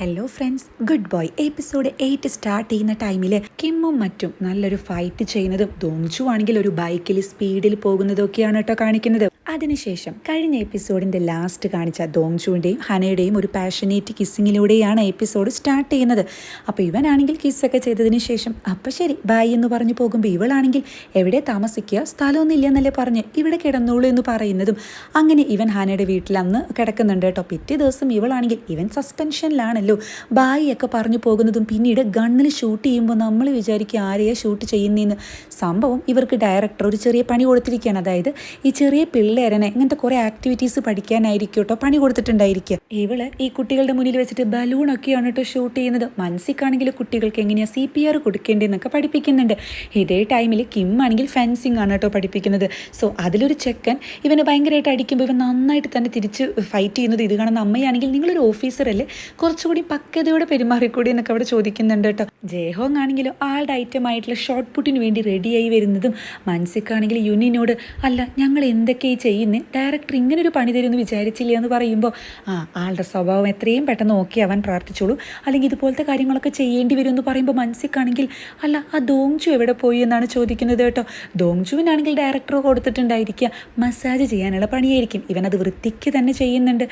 Hello friends good boy episode eight start ചെയ്യുന്ന ടൈമിൽ കിമ്മും മറ്റും നല്ലൊരു ഫൈറ്റ് ചെയ്യുന്നതും തോന്നിച്ചു ആണെങ്കിൽ ഒരു ബൈക്കിൽ സ്പീഡിൽ പോകുന്നതൊക്കെയാണ് കേട്ടോ കാണിക്കുന്നത്. അതിനുശേഷം കഴിഞ്ഞ എപ്പിസോഡിന്റെ ലാസ്റ്റ് കാണിച്ച ദോങ്ചുവിന്റെയും ഹനയുടെയും ഒരു പാഷനേറ്റ് കിസ്സിങ്ങിലൂടെയാണ് എപ്പിസോഡ് സ്റ്റാർട്ട് ചെയ്യുന്നത്. അപ്പോൾ ഇവനാണെങ്കിൽ കിസ്സൊക്കെ ചെയ്തതിന് ശേഷം അപ്പം ശരി ബൈ എന്ന് പറഞ്ഞു പോകുമ്പോൾ ഇവളാണെങ്കിൽ എവിടെ താമസിക്കുക? സ്ഥലമൊന്നും ഇല്ലെന്നല്ലേ പറഞ്ഞ് ഇവിടെ കിടന്നോളൂ എന്ന് പറയുന്നതും അങ്ങനെ ഇവൻ ഹാനയുടെ വീട്ടിൽ അന്ന് കിടക്കുന്നുണ്ട് കേട്ടോ. പിറ്റേ ദിവസം ഇവളാണെങ്കിൽ ഇവൻ സസ്പെൻഷനിലാണല്ലോ ബായി ഒക്കെ പറഞ്ഞു പോകുന്നതും പിന്നീട് ഗണ്ണിൽ ഷൂട്ട് ചെയ്യുമ്പോൾ നമ്മൾ വിചാരിക്കും ആരെയാണ് ഷൂട്ട് ചെയ്യുന്നതെന്ന് സംഭവം ഇവർക്ക് ഡയറക്ടർ ഒരു ചെറിയ പണി കൊടുത്തിരിക്കുകയാണ്. അതായത് ഈ ചെറിയ പിള്ളേരനെ ഇങ്ങനത്തെ കുറേ ആക്ടിവിറ്റീസ് പഠിക്കാനായിരിക്കും കേട്ടോ പണി കൊടുത്തിട്ടുണ്ടായിരിക്കുക ഇവൾ ഈ കുട്ടികളുടെ മുന്നിൽ വെച്ചിട്ട് ബലൂൺ ബലൂണൊക്കെയാണ് കേട്ടോ ഷൂട്ട് ചെയ്യുന്നത്. മനസ്സിക്കാണെങ്കിൽ കുട്ടികൾക്ക് എങ്ങനെയാണ് സി പി ആർ കൊടുക്കേണ്ടതെന്നൊക്കെ പഠിപ്പിക്കുന്നുണ്ട്. ഇതേ ടൈമിൽ കിം ആണെങ്കിൽ ഫെൻസിങ് ആണ് കേട്ടോ പഠിപ്പിക്കുന്നത്. സോ അതിലൊരു ചെക്കൻ ഇവനെ ഭയങ്കരമായിട്ട് അടിക്കുമ്പോൾ ഇവൻ നന്നായിട്ട് തന്നെ തിരിച്ച് ഫൈറ്റ് ചെയ്യുന്നത് ഇത് കാണുന്ന അമ്മയാണെങ്കിൽ നിങ്ങളൊരു ഓഫീസറല്ലേ കുറച്ചുകൂടി പക്വതയോടെ പെരുമാറിക്കൂടി എന്നൊക്കെ അവിടെ ചോദിക്കുന്നുണ്ട് കേട്ടോ ജയഹോങ് ആണെങ്കിലും ആളുടെ ഐറ്റം ആയിട്ടുള്ള ഷോർട്ട് പുട്ടിന് വേണ്ടി റെഡിയായി വരുന്നതും മനസ്സിക്കാണെങ്കിൽ യുനിനോട് അല്ല ഞങ്ങൾ എന്തൊക്കെയായി ചെയ്യുന്നത് ഡയറക്ടർ ഇങ്ങനെ ഒരു പണി തരുമെന്ന് വിചാരിച്ചില്ല എന്ന് പറയുമ്പോൾ ആ ആളുടെ സ്വഭാവം എത്രയും പെട്ടെന്ന് ഓക്കെ ആവാൻ പ്രാർത്ഥിച്ചോളൂ. അല്ലെങ്കിൽ ഇതുപോലത്തെ കാര്യങ്ങളൊക്കെ ചെയ്യേണ്ടി വരും എന്ന് പറയുമ്പോൾ മനസ്സിക്കാണെങ്കിൽ അല്ല ആ ദോങ്ചു എവിടെ പോയി എന്നാണ് ചോദിക്കുന്നത് കേട്ടോ. ദോങ്ചുവിനാണെങ്കിൽ ഡയറക്ടർ കൊടുത്തിട്ടുണ്ടായിരിക്കുക. മസാജ് ചെയ്യാനുള്ള പണിയായിരിക്കും. ഇവനത് വൃത്തിക്ക് തന്നെ ചെയ്യുന്നുണ്ട്.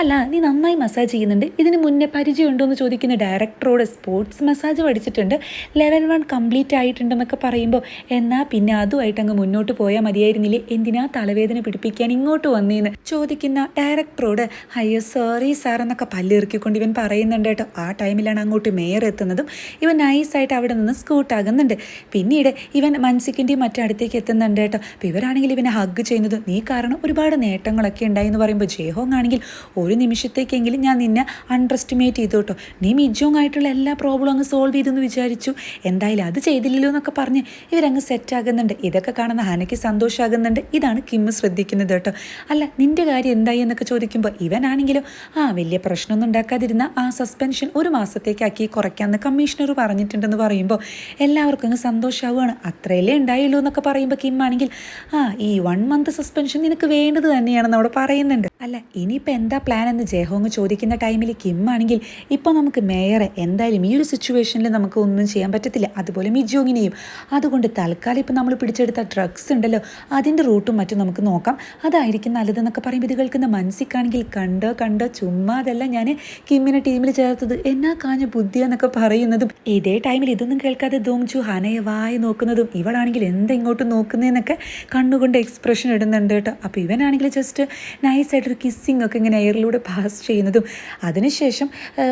അല്ല നീ നന്നായി മസാജ് ചെയ്യുന്നുണ്ട്. ഇതിന് മുന്നേ പരിചയമുണ്ടോ എന്ന് ചോദിക്കുന്ന ഡയറക്ടറോട് സ്പോർട്സ് മസാജ് പഠിച്ചിട്ടുണ്ട്. ലെവൽ വൺ കംപ്ലീറ്റ് ആയിട്ടുണ്ടെന്നൊക്കെ പറയുമ്പോൾ എന്നാൽ പിന്നെ അതുമായിട്ട് അങ്ങ് മുന്നോട്ട് പോയാൽ മതിയായിരുന്നില്ലേ? എന്തിനാ തലവേദന പിടിപ്പിക്കാൻ ഇങ്ങോട്ട് വന്നേന്ന് ചോദിക്കുന്ന ഡയറക്ടറോട് അയ്യോ സോറി സാർ എന്നൊക്കെ പല്ലിറുക്കിക്കൊണ്ട് ഇവൻ പറയുന്നുണ്ട് കേട്ടോ. ആ ടൈമിലാണ് അങ്ങോട്ട് മേയർ എത്തുന്നതും ഇവൻ നൈസായിട്ട് അവിടെ നിന്ന് സ്കൂട്ടാകുന്നുണ്ട് പിന്നീട് ഇവൻ മൻസിക്കിന്റെയും മറ്റടുത്തേക്ക് എത്തുന്നുണ്ട് കേട്ടോ. അപ്പോൾ ഇവരാണെങ്കിൽ ഇവനെ ഹഗ് ചെയ്യുന്നത്. നീ കാരണം ഒരുപാട് നേട്ടങ്ങളൊക്കെ ഉണ്ടായി എന്ന് പറയുമ്പോൾ ജയഹോങ് ആണെങ്കിൽ ഒരു നിമിഷത്തേക്കെങ്കിലും ഞാൻ നിന്നെ അണ്ടർ എസ്റ്റിമേറ്റ് ചെയ്തു കേട്ടോ. നീ മിജോങ് ആയിട്ടുള്ള എല്ലാ പ്രോബ്ലം അങ്ങ് സോൾവ് ചെയ്തെന്ന് വിചാരിച്ചു. എന്തായാലും അത് ചെയ്തില്ലല്ലോ എന്നൊക്കെ പറഞ്ഞ് ഇവരങ്ങ് സെറ്റ് ആകുന്നുണ്ട്. ഇതൊക്കെ കാണുന്ന ഹനയ്ക്ക് സന്തോഷമാകുന്നുണ്ട് ഇതാണ് കിമ്മ് ശ്രദ്ധിക്കുന്നത്. കേട്ടോ. അല്ല നിന്റെ കാര്യം എന്തായി എന്നൊക്കെ ചോദിക്കുമ്പോൾ ഇവനാണെങ്കിലും ആ വലിയ പ്രശ്നമൊന്നും ഉണ്ടാക്കാതിരുന്ന ആ സസ്പെൻഷൻ ഒരു മാസത്തേക്കാക്കി കുറയ്ക്കാമെന്ന് കമ്മീഷണർ പറഞ്ഞിട്ടുണ്ടെന്ന് പറയുമ്പോൾ എല്ലാവർക്കും അങ്ങ് സന്തോഷമാവുകയാണ് അത്രയല്ലേ ഉണ്ടായുള്ളൂ എന്നൊക്കെ പറയുമ്പോൾ കിം ആണെങ്കിൽ ആ ഈ വൺ മന്ത് സസ്പെൻഷൻ നിനക്ക് വേണ്ടത് തന്നെയാണെന്ന് അവിടെ പറയുന്നുണ്ട്. അല്ല ഇനിയിപ്പോൾ എന്താ പ്ലാൻ എന്ന് ജയഹോങ് ചോദിക്കുന്ന ടൈമിൽ കിം ആണെങ്കിൽ ഇപ്പോൾ നമുക്ക് മേയറെ എന്തായാലും ഈ ഒരു സിറ്റുവേഷനിൽ നമുക്ക് ഒന്നും ചെയ്യാൻ പറ്റത്തില്ല. അതുപോലെ മിജോങ്ങിനെയും. അതുകൊണ്ട് തൽക്കാലം ഇപ്പോൾ നമ്മൾ പിടിച്ചെടുത്ത ഡ്രഗ്സ് ഉണ്ടല്ലോ അതിന്റെ റൂട്ടും മറ്റും നമുക്ക് നോക്കാം. അതായിരിക്കും നല്ലതെന്നൊക്കെ പറയുമ്പോൾ ഇത് കേൾക്കുന്ന മനസ്സിക്കാണെങ്കിൽ കണ്ടോ കണ്ടോ ചുമ്മാ അതല്ല. ഞാൻ കിമ്മിനെ ടീമിൽ ചേർത്തത് എന്നാ കാഞ്ഞ ബുദ്ധിയെന്നൊക്കെ പറയുന്നതും ഇതേ ടൈമിൽ ഇതൊന്നും കേൾക്കാതെ ദോങ്ചു ഹനയെ വായി നോക്കുന്നതും ഇവളാണെങ്കിൽ എന്താ ഇങ്ങോട്ട് നോക്കുന്നതെന്നൊക്കെ കണ്ണുകൊണ്ട് എക്സ്പ്രഷൻ ഇടുന്നുണ്ട് കേട്ടോ. അപ്പോൾ ഇവനാണെങ്കിൽ ജസ്റ്റ് നൈസായിട്ടൊരു കിസ്സിങ് ഒക്കെ ഇങ്ങനെ എയറിലൂടെ പാസ് ചെയ്യുന്നതും അതിനുശേഷം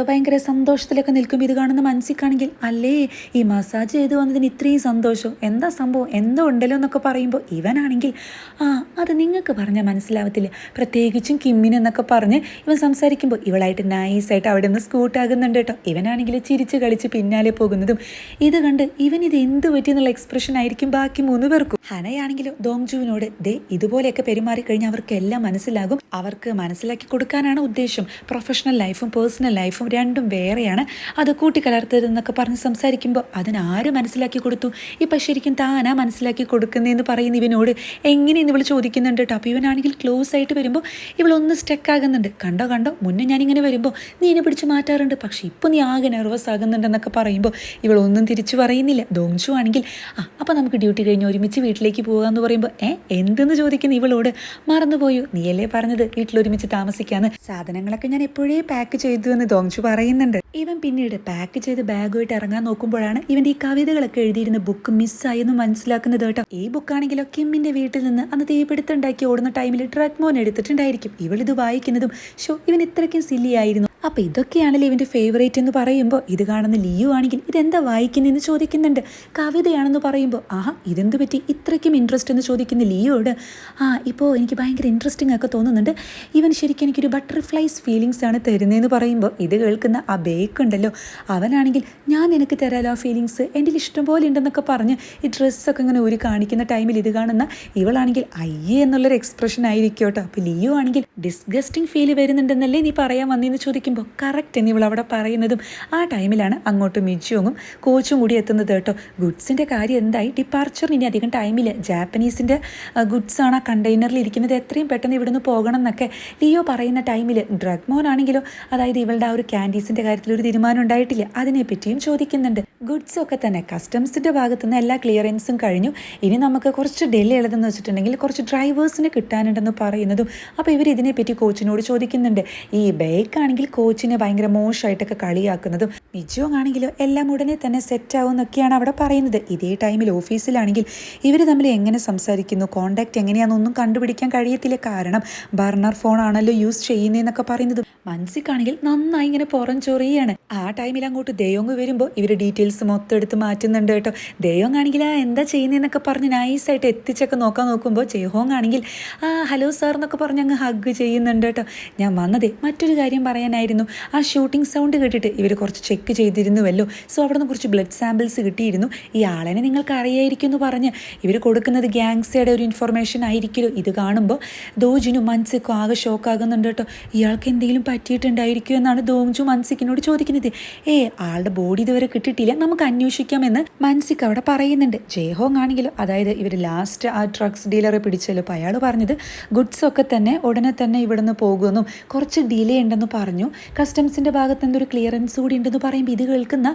ഭയങ്കര സന്തോഷത്തിലൊക്കെ നിൽക്കും ഇത് കാണുന്ന മനസ്സിക്കാണെങ്കിൽ അല്ലേ ഈ മസാജ് ചെയ്ത് വന്നതിന് ഇത്രയും സന്തോഷം എന്താ സംഭവം എന്തോ ഉണ്ടല്ലോ എന്നൊക്കെ പറയുമ്പോൾ ഇവനാണെങ്കിൽ ആ അത് നിങ്ങൾക്ക് പറഞ്ഞാൽ മനസ്സിലാവത്തില്ല. പ്രത്യേകിച്ചും കിമ്മിനെന്നൊക്കെ പറഞ്ഞ് ഇവൻ സംസാരിക്കുമ്പോൾ ഇവളായിട്ട് നൈസായിട്ട് അവിടെ നിന്ന് സ്കൂട്ടാകുന്നുണ്ട് കേട്ടോ. ഇവനാണെങ്കിൽ ചിരിച്ച് കളിച്ച് പിന്നാലെ പോകുന്നതും ഇത് കണ്ട് ഇവൻ ഇത് എന്ത് പറ്റിയെന്നുള്ള എക്സ്പ്രഷൻ ആയിരിക്കും ബാക്കി മൂന്ന് പേർക്കും. ഹനയാണെങ്കിലും ദോങ്ജുവിനോട് ദേ ഇതുപോലെയൊക്കെ പെരുമാറി കഴിഞ്ഞാൽ അവർക്ക് എല്ലാം മനസ്സിലാകും. അവർക്ക് മനസ്സിലാക്കി കൊടുക്കാനാണ് ഉദ്ദേശം. പ്രൊഫഷണൽ ലൈഫും പേഴ്സണൽ ലൈഫും രണ്ടും വേറെയാണ്. അത് കൂട്ടിക്കലർത്തരുതെന്നൊക്കെ പറഞ്ഞ് സംസാരിക്കുമ്പോൾ അതിനാര് മനസ്സിലാക്കി കൊടുത്തു? ഇപ്പം ശരിക്കും താനാ മനസ്സിലാക്കി കൊടുക്കുന്നതെന്ന് പറയുന്ന ഇവനോട് എങ്ങനെയെന്ന് ഇവൾ ചോദിക്കുന്നുണ്ട് കേട്ടോ. അപ്പോൾ ഇവനാണെങ്കിൽ ക്ലോസ് ആയിട്ട് വരുമ്പോൾ ഇവളൊന്ന് സ്റ്റക്ക് ആകുന്നുണ്ട്. കണ്ടോ കണ്ടോ? മുന്നേ ഞാനിങ്ങനെ വരുമ്പോൾ നീ എന്നെ പിടിച്ച് മാറ്റാറുണ്ട്. പക്ഷേ ഇപ്പോൾ നീ ആകെ നെർവസ് ആകുന്നുണ്ടെന്നൊക്കെ പറയുമ്പോൾ ഇവളൊന്നും തിരിച്ചു പറയുന്നില്ല. ദോങ്ചു ആണെങ്കിൽ ആ അപ്പോൾ നമുക്ക് ഡ്യൂട്ടി കഴിഞ്ഞ് ഒരുമിച്ച് വീട്ടിലേക്ക് പോകാമെന്ന് പറയുമ്പോൾ ഏ എന്തെന്ന് ചോദിക്കുന്നു ഇവളോട്? മറന്നുപോയോ? നീയല്ലേ പറഞ്ഞത്? വീട്ടിൽ ഒരുമിച്ച് താമസിക്കാന്ന്. സാധനങ്ങളൊക്കെ ഞാൻ എപ്പോഴേ പാക്ക് ചെയ്തു എന്ന് ദോങ്ചു പറയുന്നുണ്ട്. ഇവൻ പിന്നീട് പാക്ക് ചെയ്ത് ബാഗുമായിട്ട് ഇറങ്ങാൻ നോക്കുമ്പോഴാണ് ഇവന്റെ ഈ കവിതകളൊക്കെ എഴുതിയിരുന്ന ബുക്ക് മിസ്സായെന്ന് മനസ്സിലാക്കുന്നത് കേട്ടോ. ഈ ബുക്കാണെങ്കിലോ കിമ്മിന്റെ വീട്ടിൽ നിന്ന് അന്ന് തീപിടുത്തുണ്ടാക്കി ഓടുന്ന ടൈമിൽ ഡ്രഗ് മോൻ എടുത്തിട്ടുണ്ടായിരിക്കും. ഇവളിത് വായിക്കുന്നതും ഷോ ഇവൻ ഇത്രയ്ക്കും സില്ലി ആയിരുന്നു. അപ്പോൾ ഇതൊക്കെയാണല്ലോ ഇവന്റെ ഫേവറേറ്റ് എന്ന് പറയുമ്പോൾ ഇത് കാണുന്ന ലിയു ആണെങ്കിൽ ഇതെന്താ വായിക്കുന്നതെന്ന് ചോദിക്കുന്നുണ്ട്. കവിതയാണെന്ന് പറയുമ്പോൾ ആഹാ ഇതെന്ത് പറ്റി? ഇത്രയ്ക്കും ഇൻട്രസ്റ്റ് എന്ന് ചോദിക്കുന്ന ലിയോട് ആ ഇപ്പോൾ എനിക്ക് ഭയങ്കര ഇൻട്രസ്റ്റിംഗ് ഒക്കെ തോന്നുന്നുണ്ട്. ഇവൻ ശരിക്കും എനിക്കൊരു ബട്ടർഫ്ലൈസ് ഫീലിങ്സ് ആണ് തരുന്നതെന്ന് പറയുമ്പോൾ ഇത് കേൾക്കുന്ന ആ ബേക്ക് ഉണ്ടല്ലോ. അവനാണെങ്കിൽ ഞാൻ നിനക്ക് തരാലോ ആ ഫീലിങ്സ് എന്റെ ഇഷ്ടം പോലെ ഉണ്ടെന്നൊക്കെ പറഞ്ഞ് ഈ ഡ്രസ്സൊക്കെ ഇങ്ങനെ ഒരു കാണിക്കുന്ന ടൈമിൽ ഇത് കാണുന്ന ഇവളാണെങ്കിൽ അയ്യേ എന്നുള്ളൊരു എക്സ്പ്രഷൻ ആയിരിക്കും കേട്ടോ. അപ്പോൾ ലിയോ ആണെങ്കിൽ ഡിസ്ഗസ്റ്റിംഗ് ഫീൽ വരുന്നുണ്ടെന്നല്ലേ നീ പറയാൻ വന്നതെന്ന് ചോദിക്കുമ്പോൾ പറയുമ്പോൾ കറക്റ്റ് എന്ന് ഇവളവിടെ പറയുന്നതും ആ ടൈമിലാണ് അങ്ങോട്ട് മിജുവും കോച്ചും കൂടി എത്തുന്നത് കേട്ടോ. ഗുഡ്സിന്റെ കാര്യം എന്തായി? ഡിപ്പാർച്ചറിന് ഇനി അധികം ടൈമില്ല ജാപ്പനീസിന്റെ ഗുഡ്സ് ആണ് ആ കണ്ടെയ്നറിൽ ഇരിക്കുന്നത്. എത്രയും പെട്ടെന്ന് ഇവിടുന്ന് പോകണം എന്നൊക്കെ ലിയോ പറയുന്ന ടൈമിൽ ഡ്രഗ് മോൻ ആണെങ്കിലോ അതായത് ഇവളുടെ ആ ഒരു ക്യാൻഡീസിന്റെ കാര്യത്തിൽ ഒരു തീരുമാനം ഉണ്ടായിട്ടില്ല. അതിനെപ്പറ്റിയും ചോദിക്കുന്നുണ്ട്. ഗുഡ്സ് ഒക്കെ തന്നെ കസ്റ്റംസിന്റെ ഭാഗത്തുനിന്ന് എല്ലാ ക്ലിയറൻസും കഴിഞ്ഞു. ഇനി നമുക്ക് കുറച്ച് ഡിലേ ഉള്ളതെന്ന് വെച്ചിട്ടുണ്ടെങ്കിൽ കുറച്ച് ഡ്രൈവേഴ്സിന് കിട്ടാനുണ്ടെന്ന് പറയുന്നതും. അപ്പോൾ ഇവർ ഇതിനെപ്പറ്റി കോച്ചിനോട് ചോദിക്കുന്നുണ്ട്. ഈ ബൈക്കാണെങ്കിൽ ആണെങ്കിൽ കോച്ചിനെ ഭയങ്കര മോശമായിട്ടൊക്കെ കളിയാക്കുന്നതും മിജോങ് ആണെങ്കിലോ എല്ലാം ഉടനെ തന്നെ സെറ്റ് ആവും എന്നൊക്കെയാണ് അവിടെ പറയുന്നത്. ഇതേ ടൈമിൽ ഓഫീസിലാണെങ്കിൽ ഇവർ തമ്മിൽ എങ്ങനെ സംസാരിക്കുന്നു? കോണ്ടാക്ട് എങ്ങനെയാണെന്നൊന്നും കണ്ടുപിടിക്കാൻ കഴിയത്തില്ല. കാരണം ബർണർ ഫോണാണല്ലോ യൂസ് ചെയ്യുന്നതെന്നൊക്കെ പറയുന്നത് മനസ്സിക്കാണെങ്കിൽ നന്നായി ഇങ്ങനെ പുറം ചൊറിയാണ്. ആ ടൈമിൽ അങ്ങോട്ട് ദയോങ് വരുമ്പോൾ ഇവർ ഡീറ്റെയിൽസ് മൊത്തം എടുത്ത് മാറ്റുന്നുണ്ട് കേട്ടോ. ദയോങ് ആണെങ്കിൽ ആ എന്താ ചെയ്യുന്നതെന്നൊക്കെ പറഞ്ഞ് നൈസായിട്ട് എത്തിച്ചൊക്കെ നോക്കാൻ നോക്കുമ്പോൾ ജയഹോങ് ആണെങ്കിൽ ആ ഹലോ സാർ എന്നൊക്കെ പറഞ്ഞ് അങ്ങ് ഹഗ് ചെയ്യുന്നുണ്ട് കേട്ടോ. ഞാൻ വന്നതേ മറ്റൊരു കാര്യം പറയാനായിരുന്നു. ആ ഷൂട്ടിംഗ് സൗണ്ട് കേട്ടിട്ട് ഇവർ കുറച്ച് ചെക്ക് ചെയ്തിരുന്നുവല്ലോ. സോ അവിടെ നിന്ന് കുറച്ച് ബ്ലഡ് സാമ്പിൾസ് കിട്ടിയിരുന്നു. ഈ ആളനെ നിങ്ങൾക്ക് അറിയായിരിക്കും എന്ന് പറഞ്ഞ് ഇവർ കൊടുക്കുന്നത് ഗ്യാങ്സയുടെ ഒരു ഇൻഫർമേഷൻ ആയിരിക്കുമല്ലോ. ഇത് കാണുമ്പോൾ ദോജിനും മനസ്സിക്കും ആകെ ഷോക്കാകുന്നുണ്ട് കേട്ടോ. ഇയാൾക്ക് എന്തെങ്കിലും പറ്റിയിട്ടുണ്ടായിരിക്കും എന്നാണ് ദോങ്ജു മൻസിക്കിനോട് ചോദിക്കുന്നത്. ഏ ആളുടെ ബോഡി ഇതുവരെ കിട്ടിയിട്ടില്ല. നമുക്ക് അന്വേഷിക്കാമെന്ന് മൻസിക്ക് അവിടെ പറയുന്നുണ്ട്. ജയഹോങ് ആണെങ്കിലും അതായത് ഇവർ ലാസ്റ്റ് ആ ഡ്രഗ്സ് ഡീലറെ പിടിച്ചല്ലോ അപ്പോൾ അയാൾ പറഞ്ഞത് ഗുഡ്സ് ഒക്കെ തന്നെ ഉടനെ തന്നെ ഇവിടുന്ന് പോകുമെന്നും കുറച്ച് ഡിലേ ഉണ്ടെന്ന് പറഞ്ഞു. കസ്റ്റംസിന്റെ ഭാഗത്ത് എന്തൊരു ക്ലിയറൻസ് കൂടി ഉണ്ടെന്ന് പറയുമ്പോൾ ഇത് കേൾക്കുന്ന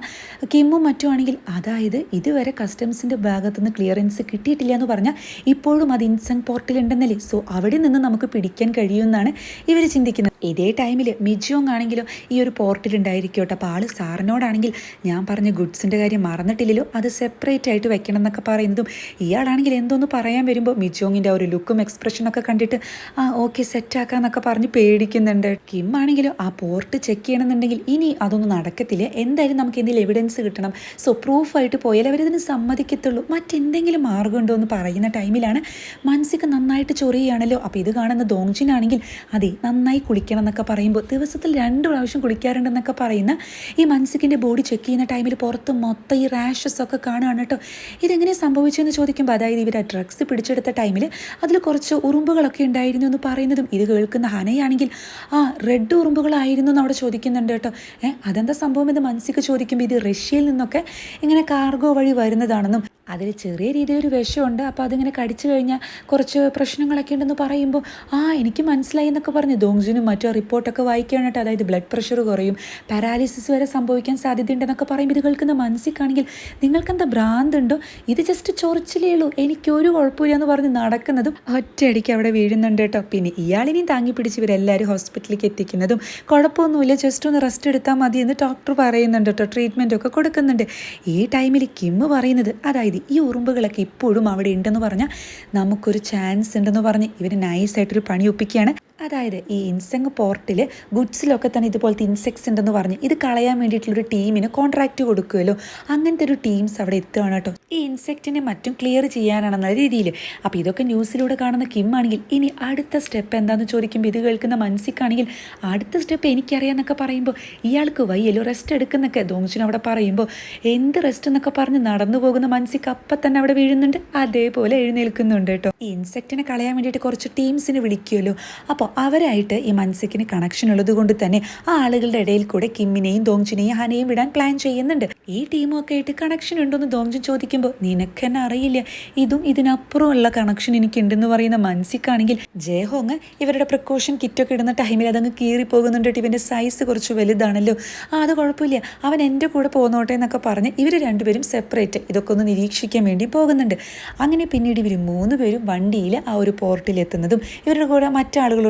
കിമ്മും മറ്റും ആണെങ്കിൽ അതായത് ഇതുവരെ കസ്റ്റംസിന്റെ ഭാഗത്തുനിന്ന് ക്ലിയറൻസ് കിട്ടിയിട്ടില്ല എന്ന് പറഞ്ഞാൽ ഇപ്പോഴും അത് ഇൻസങ് പോർട്ടിൽ ഉണ്ടെന്നല്ലേ? സോ അവിടെ നിന്ന് നമുക്ക് പിടിക്കാൻ കഴിയുമെന്നാണ് ഇവർ ചിന്തിക്കുന്നത്. ഇതേ ടൈമിൽ മിജോങ് ആണെങ്കിലും ഈ ഒരു പോർട്ടിൽ കേട്ടോ. അപ്പോൾ ആൾ സാറിനോടാണെങ്കിൽ ഞാൻ പറഞ്ഞ ഗുഡ്സിന്റെ കാര്യം മറന്നിട്ടില്ലല്ലോ. അത് സെപ്പറേറ്റ് ആയിട്ട് വെക്കണം എന്നൊക്കെ പറയുന്നതും ഇയാളാണെങ്കിൽ എന്തോന്ന് പറയാൻ വരുമ്പോൾ മിജോങ്ങിന്റെ ഒരു ലുക്കും എക്സ്പ്രഷനൊക്കെ കണ്ടിട്ട് ആ ഓക്കെ സെറ്റാക്കാന്നൊക്കെ പറഞ്ഞ് പേടിക്കുന്നുണ്ട്. കിം ആണെങ്കിലും ആ പോർട്ട് ചെക്ക് ചെയ്യണമെന്നുണ്ടെങ്കിൽ ഇനി അതൊന്നും നടക്കത്തില്ല. എന്തായാലും നമുക്ക് എന്തെങ്കിലും എവിഡൻസ് കിട്ടണം. സോ പ്രൂഫായിട്ട് പോയാൽ അവരിതിന് സമ്മതിക്കത്തുള്ളൂ. മറ്റെന്തെങ്കിലും മാർഗമുണ്ടോ എന്ന് പറയുന്ന ടൈമിലാണ് മനസ്സിക്ക് നന്നായിട്ട് ചൊറിയുകയാണല്ലോ. അപ്പോൾ ഇത് കാണുന്ന ദോങ്ജിനാണെങ്കിൽ അതെ നന്നായി കുളിക്കണം എന്നൊക്കെ പറയുമ്പോൾ ദിവസത്തിൽ രണ്ട് പ്രാവശ്യം കുടിക്കാറുണ്ടെന്നൊക്കെ പറയുന്ന ഈ മനസ്സിക്കിന്റെ ബോഡി ചെക്ക് ചെയ്യുന്ന ടൈമിൽ പുറത്ത് മൊത്തം ഈ റാഷസ് ഒക്കെ കാണുകയാണ് കേട്ടോ. ഇതെങ്ങനെ സംഭവിച്ചെന്ന് ചോദിക്കുമ്പോൾ അതായത് ഇവർ ഡ്രഗ്സ് പിടിച്ചെടുത്ത ടൈമിൽ അതിൽ കുറച്ച് ഉറുമ്പുകളൊക്കെ ഉണ്ടായിരുന്നു എന്ന് പറയുന്നതും ഇത് കേൾക്കുന്ന ഹനയാണെങ്കിൽ ആ റെഡ് ഉറുമ്പുകളായിരുന്നു എന്ന് അവിടെ ചോദിക്കുന്നുണ്ട് കേട്ടോ. ഏഹ് അതെന്താ സംഭവം എന്ന് മനസ്സിക്ക് ചോദിക്കുമ്പോൾ ഇത് റഷ്യയിൽ നിന്നൊക്കെ ഇങ്ങനെ കാർഗോ വഴി വരുന്നതാണെന്നും അതിൽ ചെറിയ രീതിയിലൊരു വിഷമുണ്ട്. അപ്പോൾ അതിങ്ങനെ കടിച്ചു കഴിഞ്ഞാൽ കുറച്ച് പ്രശ്നങ്ങളൊക്കെ ഉണ്ടെന്ന് പറയുമ്പോൾ ആ എനിക്ക് മനസ്സിലായി എന്നൊക്കെ പറഞ്ഞ് ദോങ്ജിനും മറ്റോ റിപ്പോർട്ടൊക്കെ വായിക്കാനായിട്ട് അതായത് ബ്ലഡ് പ്രഷർ കുറയും പാരാലിസിസ് വരെ സംഭവിക്കാൻ സാധ്യതയുണ്ടെന്നൊക്കെ പറയുമ്പോൾ ഇത് കേൾക്കുന്ന മനസ്സിക്കാണെങ്കിൽ നിങ്ങൾക്കെന്താ ഭ്രാന്തുണ്ടോ? ഇത് ജസ്റ്റ് ചൊറിച്ചിലേ ഉള്ളൂ. എനിക്കൊരു കുഴപ്പമില്ല എന്ന് പറഞ്ഞ് നടക്കുന്നതും ഒറ്റയടിക്ക് അവിടെ വീഴുന്നുണ്ട് കേട്ടോ. പിന്നെ ഇയാളിനെയും താങ്ങി പിടിച്ച് ഇവരെല്ലാവരും ഹോസ്പിറ്റലിലേക്ക് എത്തിക്കുന്നതും കുഴപ്പമൊന്നുമില്ല. ജസ്റ്റ് ഒന്ന് റെസ്റ്റ് എടുത്താൽ മതി എന്ന് ഡോക്ടർ പറയുന്നുണ്ട് കേട്ടോ. ട്രീറ്റ്മെന്റൊക്കെ കൊടുക്കുന്നുണ്ട്. ഈ ടൈമിൽ കിമ്മ് പറയുന്നത് അതായത് ഈ ഉറുമ്പുകളൊക്കെ ഇപ്പോഴും അവിടെ ഉണ്ടെന്ന് പറഞ്ഞാൽ നമുക്കൊരു ചാൻസ് ഉണ്ടെന്ന് പറഞ്ഞ് ഇവർ നൈസായിട്ടൊരു പണി ഒപ്പിക്കുകയാണ്. അതായത് ഈ ഇൻസെങ് പോർട്ടിൽ ഗുഡ്സിലൊക്കെ തന്നെ ഇതുപോലത്തെ ഇൻസെക്ട്സ് ഉണ്ടെന്ന് പറഞ്ഞ് ഇത് കളയാൻ വേണ്ടിയിട്ടുള്ളൊരു ടീമിന് കോൺട്രാക്റ്റ് കൊടുക്കുമല്ലോ അങ്ങനത്തെ ഒരു ടീംസ് അവിടെ എത്തുകയാണ് കേട്ടോ. ഈ ഇൻസെക്റ്റിനെ മറ്റും ക്ലിയർ ചെയ്യാനാണെന്ന രീതിയിൽ അപ്പോൾ ഇതൊക്കെ ന്യൂസിലൂടെ കാണുന്ന കിം ആണെങ്കിൽ ഇനി അടുത്ത സ്റ്റെപ്പ് എന്താണെന്ന് ചോദിക്കുമ്പോൾ ഇത് കേൾക്കുന്ന മനസ്സിക്കാണെങ്കിൽ അടുത്ത സ്റ്റെപ്പ് എനിക്കറിയാമെന്നൊക്കെ പറയുമ്പോൾ ഇയാൾക്ക് വയ്യല്ലോ റെസ്റ്റ് എടുക്കുന്നൊക്കെ. ദോങ്സിന് അവിടെ പറയുമ്പോൾ എന്ത് റെസ്റ്റ് എന്നൊക്കെ പറഞ്ഞ് നടന്നു പോകുന്ന മനസ്സിക്ക് അപ്പം തന്നെ അവിടെ വീഴുന്നുണ്ട്. അതേപോലെ എഴുന്നേൽക്കുന്നുണ്ട് കേട്ടോ. ഈ ഇൻസെക്റ്റിനെ കളയാൻ വേണ്ടിയിട്ട് കുറച്ച് ടീംസിനെ വിളിക്കുമല്ലോ അപ്പോൾ അവരായിട്ട് ഈ മൻസിക്കിന് കണക്ഷൻ ഉള്ളത് കൊണ്ട് തന്നെ ആ ആളുകളുടെ ഇടയിൽ കൂടെ കിമ്മിനെയും ദോങ്ജിനെയും ഹനയും വിടാൻ പ്ലാൻ ചെയ്യുന്നുണ്ട്. ഈ ടീമൊക്കെ ആയിട്ട് കണക്ഷൻ ഉണ്ടോന്ന് ദോങ്ജിൻ ചോദിക്കുമ്പോൾ നിനക്ക് തന്നെ അറിയില്ല. ഇതും ഇതിനപ്പുറമുള്ള കണക്ഷൻ എനിക്കുണ്ടെന്ന് പറയുന്ന മൻസിക്കാണെങ്കിൽ ജയഹോങ് ഇവരുടെ പ്രിക്കോഷൻ കിറ്റൊക്കെ ഇടുന്ന ടൈമിൽ അതങ്ങ് കീറി പോകുന്നുണ്ട് ഇവന്റെ സൈസ് കുറച്ച് വലുതാണല്ലോ. ആ അത് കുഴപ്പമില്ല. അവൻ എന്റെ കൂടെ പോന്നോട്ടെ എന്നൊക്കെ പറഞ്ഞ് ഇവർ രണ്ടുപേരും സെപ്പറേറ്റ് ഇതൊക്കെ ഒന്ന് നിരീക്ഷിക്കാൻ വേണ്ടി പോകുന്നുണ്ട്. അങ്ങനെ പിന്നീട് ഇവർ മൂന്ന് പേരും വണ്ടിയിൽ ആ ഒരു പോർട്ടിൽ എത്തുന്നതും ഇവരുടെ കൂടെ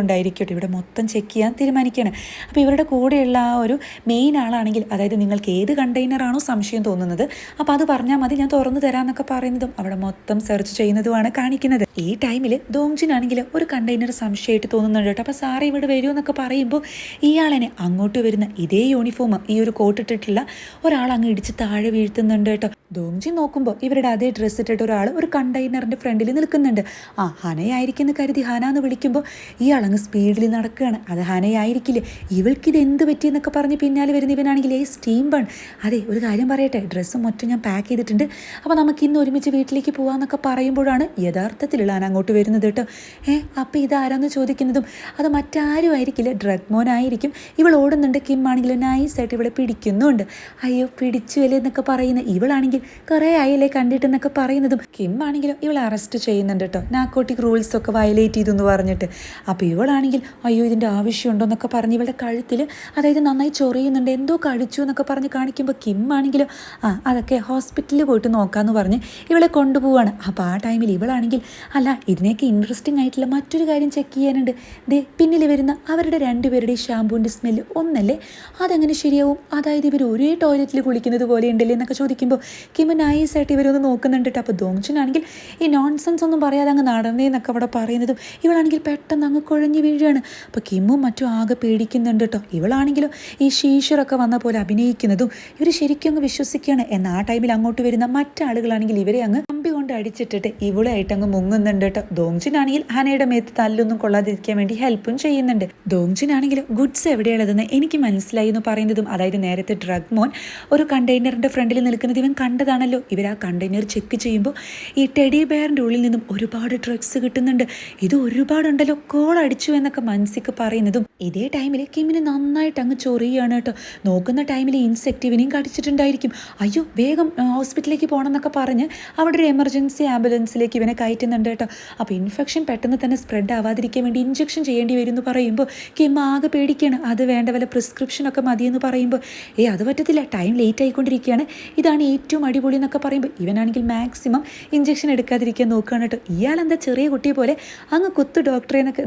മറ്റാളുകളുണ്ടായിരിക്കട്ടെ ഇവിടെ മൊത്തം ചെക്ക് ചെയ്യാൻ തീരുമാനിക്കുകയാണ്. അപ്പോൾ ഇവരുടെ കൂടെയുള്ള ആ ഒരു മെയിൻ ആളാണെങ്കിൽ അതായത് നിങ്ങൾക്ക് ഏത് കണ്ടെയ്നറാണോ സംശയം തോന്നുന്നത് അപ്പോൾ അത് പറഞ്ഞാൽ മതി ഞാൻ തുറന്നു തരാമെന്നൊക്കെ പറയുന്നതും അവിടെ മൊത്തം സെർച്ച് ചെയ്യുന്നതുമാണ് കാണിക്കുന്നത്. ഈ ടൈമിൽ ദോങ്ജിനാണെങ്കിൽ ഒരു കണ്ടെയ്നർ സംശയമായിട്ട് തോന്നുന്നുണ്ട് കേട്ടോ. അപ്പോൾ സാറേ ഇവിടെ വരുമോ എന്നൊക്കെ പറയുമ്പോൾ ഇയാളെന്നെ അങ്ങോട്ട് വരുന്ന ഇതേ യൂണിഫോം ഈ ഒരു കോട്ട് ഇട്ടിട്ടുള്ള ഒരാൾ അങ്ങ് ഇടിച്ച് താഴെ വീഴ്ത്തുന്നുണ്ട് കേട്ടോ. ദോങ്ജി നോക്കുമ്പോൾ ഇവരുടെ അതേ ഡ്രസ്സ് ഇട്ടിട്ട് ഒരാൾ ഒരു കണ്ടെയ്നറിന്റെ ഫ്രണ്ടിൽ നിൽക്കുന്നുണ്ട്. ആ ഹനയായിരിക്കുന്ന കരുതി ഹന എന്ന് വിളിക്കുമ്പോൾ ഇയാൾ സ്പീഡിൽ നടക്കുകയാണ്. അത് ഹനയായിരിക്കില്ലേ? ഇവൾക്കിത് എന്ത് പറ്റിയെന്നൊക്കെ പറഞ്ഞ് പിന്നാലെ വരുന്ന ഇവനാണെങ്കിൽ ഏ സ്റ്റീം ബൺ. അതെ ഒരു കാര്യം പറയട്ടെ ഡ്രസ്സ് മൊത്തം ഞാൻ പാക്ക് ചെയ്തിട്ടുണ്ട്. അപ്പോൾ നമുക്ക് ഇന്ന് ഒരുമിച്ച് വീട്ടിലേക്ക് പോകാമെന്നൊക്കെ പറയുമ്പോഴാണ് യഥാർത്ഥത്തിൽ ഇളാൻ അങ്ങോട്ട് വരുന്നത് കേട്ടോ. ഏ അപ്പോൾ ഇതാരാന്ന് ചോദിക്കുന്നതും അത് മറ്റാരും ആയിരിക്കില്ല ഡ്രഗ് മോനായിരിക്കും ഇവൾ ഓടുന്നുണ്ട് കിം ആണെങ്കിൽ നൈസായിട്ട് ഇവളെ പിടിക്കുന്നുണ്ട്. അയ്യോ പിടിച്ചു അല്ലേ എന്നൊക്കെ പറയുന്ന ഇവളാണെങ്കിൽ കുറേ ആയില്ലേ കണ്ടിട്ടെന്നൊക്കെ പറയുന്നതും കിം ആണെങ്കിലും ഇവൾ അറസ്റ്റ് ചെയ്യുന്നുണ്ട് കേട്ടോ. നാക്കോട്ടിക് റൂൾസ് ഒക്കെ വയലേറ്റ് ചെയ്തു എന്ന് പറഞ്ഞിട്ട്. അപ്പോൾ ഇവളാണെങ്കിൽ അയ്യോ ഇതിന്റെ ആവശ്യമുണ്ടോ എന്നൊക്കെ പറഞ്ഞ് ഇവളുടെ കഴുത്തിൽ അതായത് നന്നായി ചൊറിയുന്നുണ്ട്. എന്തോ കഴിച്ചു എന്നൊക്കെ പറഞ്ഞ് കാണിക്കുമ്പോൾ കിം ആണെങ്കിലും ആ അതൊക്കെ ഹോസ്പിറ്റലിൽ പോയിട്ട് നോക്കാമെന്ന് പറഞ്ഞ് ഇവളെ കൊണ്ടുപോവാണ്. അപ്പോൾ ആ ടൈമിൽ ഇവളാണെങ്കിൽ അല്ല ഇതിനെയൊക്കെ ഇൻട്രസ്റ്റിംഗ് ആയിട്ടുള്ള മറ്റൊരു കാര്യം ചെക്ക് ചെയ്യാനുണ്ട്. ദേ പിന്നിൽ വരുന്ന അവരുടെ രണ്ടുപേരുടെയും ഷാമ്പൂവിന്റെ സ്മെല്ല് ഒന്നല്ലേ? അതെങ്ങനെ ശരിയാവും? അതായത് ഇവർ ഒരേ ടോയ്ലറ്റിൽ കുളിക്കുന്നത് പോലെ ഉണ്ടല്ലേ എന്നൊക്കെ ചോദിക്കുമ്പോൾ കിം നൈസായിട്ട് ഇവരൊന്ന് നോക്കുന്നുണ്ട് കേട്ടോ. അപ്പോൾ ദോങ്ചനാണെങ്കിൽ ഈ നോൺസെൻസ് ഒന്നും പറയാതെ അങ്ങ് നടന്നേന്നൊക്കെ അവിടെ പറയുന്നതും ഇവളാണെങ്കിൽ പെട്ടെന്ന് അങ്ങ് കുഴഞ്ഞു വീഴുകയാണ്. അപ്പോൾ കിമ്മും മറ്റും ആകെ പേടിക്കുന്നുണ്ട് കേട്ടോ ഇവളാണെങ്കിലും ഈ ശീഷറൊക്കെ വന്ന പോലെ അഭിനയിക്കുന്നതും ഇവർ ശരിക്കും അങ്ങ് വിശ്വസിക്കുകയാണ്. എന്നാൽ ആ ടൈമിൽ അങ്ങോട്ട് വരുന്ന മറ്റാളുകളാണെങ്കിൽ ഇവരെ അങ്ങ് കമ്പി കൊണ്ട് അടിച്ചിട്ടിട്ട് ഇവളായിട്ട് അങ്ങ് മുങ്ങുന്നുണ്ട് കേട്ടോ ദോങ്ജിനാണെങ്കിൽ ഹനയുടെ മേത്ത് തല്ലൊന്നും കൊള്ളാതിരിക്കാൻ വേണ്ടി ഹെൽപ്പും ചെയ്യുന്നുണ്ട്. ദോങ്ജിനാണെങ്കിൽ ഗുഡ്സ് എവിടെയുള്ളതെന്ന് എനിക്ക് മനസ്സിലായി എന്ന് പറയുന്നതും അതായത് നേരത്തെ ഡ്രഗ് മോൻ ഒരു കണ്ടെയ്നറിന്റെ ഫ്രണ്ടിൽ നിൽക്കുന്നത് ഇവൻ കണ്ടതാണല്ലോ. ഇവർ ആ കണ്ടെയ്നർ ചെക്ക് ചെയ്യുമ്പോൾ ഈ ടെഡി ബെയറിന്റെ ഉള്ളിൽ നിന്നും ഒരുപാട് ഡ്രഗ്സ് കിട്ടുന്നുണ്ട്. ഇത് ഒരുപാടുണ്ടല്ലോ. കോൾ അടിച്ചു എന്നൊക്കെ മനസ്സിക്ക് പറയുന്നതും ഇതേ ടൈമിൽ കിമ്മിന് നന്നായിട്ട് അങ്ങ് ചൊറിയാണ് കേട്ടോ. നോക്കുന്ന ടൈമിൽ ഇൻസെക്റ്റീവിനെയും കടിച്ചിട്ടുണ്ടായിരിക്കും. അയ്യോ വേഗം ഹോസ്പിറ്റലിലേക്ക് പോകണം എന്നൊക്കെ പറഞ്ഞ് അവിടെ ഒരു എമർജൻസി ആംബുലൻസിലേക്ക് ഇവനെ കയറ്റുന്നുണ്ട് കേട്ടോ. അപ്പോൾ ഇൻഫെക്ഷൻ പെട്ടെന്ന് തന്നെ സ്പ്രെഡ് ആവാതിരിക്കാൻ വേണ്ടി ഇഞ്ചക്ഷൻ ചെയ്യേണ്ടി വരും എന്ന് പറയുമ്പോൾ കിം ആകെ പേടിക്കുകയാണ് അത് വേണ്ട വല്ല പ്രിസ്ക്രിപ്ഷനൊക്കെ മതിയെന്ന് പറയുമ്പോൾ ഏ അത് പറ്റത്തില്ല. ടൈം ലേറ്റ് ആയിക്കൊണ്ടിരിക്കുകയാണ്. ഇതാണ് ഏറ്റവും അടിപൊളി എന്നൊക്കെ പറയുമ്പോൾ ഇവനാണെങ്കിൽ മാക്സിമം ഇഞ്ചക്ഷൻ എടുക്കാതിരിക്കാൻ നോക്കുകയാണ് കേട്ടോ. ഇയാളെന്താ ചെറിയ കുട്ടിയെ പോലെ അങ്ങ് കുത്തു ഡോക്ടറെ എന്നൊക്കെ